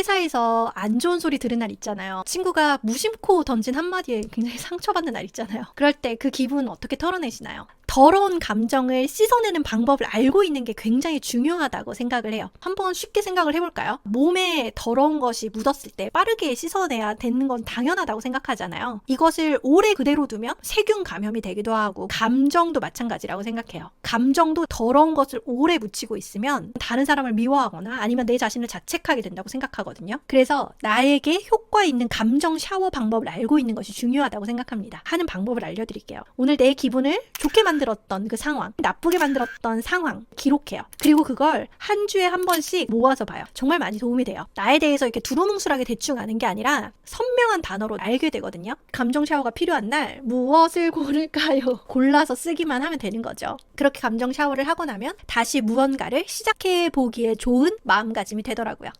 회사에서 안 좋은 소리 들은 날 있잖아요. 친구가 무심코 던진 한마디에 굉장히 상처받는 날 있잖아요. 그럴 때 그 기분 어떻게 털어내시나요? 더러운 감정을 씻어내는 방법을 알고 있는 게 굉장히 중요하다고 생각을 해요. 한번 쉽게 생각을 해볼까요? 몸에 더러운 것이 묻었을 때 빠르게 씻어내야 되는 건 당연하다고 생각하잖아요. 이것을 오래 그대로 두면 세균 감염이 되기도 하고 감정도 마찬가지라고 생각해요. 감정도 더러운 것을 오래 묻히고 있으면 다른 사람을 미워하거나 아니면 내 자신을 자책하게 된다고 생각하거든요. 그래서 나에게 효과 있는 감정 샤워 방법을 알고 있는 것이 중요하다고 생각합니다. 하는 방법을 알려드릴게요. 오늘 내 기분을 좋게 만들 었던 그 상황, 나쁘게 만들었던 상황 기록해요. 그리고 그걸 한 주에 한 번씩 모아서 봐요. 정말 많이 도움이 돼요. 나에 대해서 이렇게 두루뭉술하게 대충 아는 게 아니라 선명한 단어로 알게 되거든요. 감정 샤워가 필요한 날 무엇을 고를까요? 골라서 쓰기만 하면 되는 거죠. 그렇게 감정 샤워를 하고 나면 다시 무언가를 시작해 보기에 좋은 마음가짐이 되더라고요.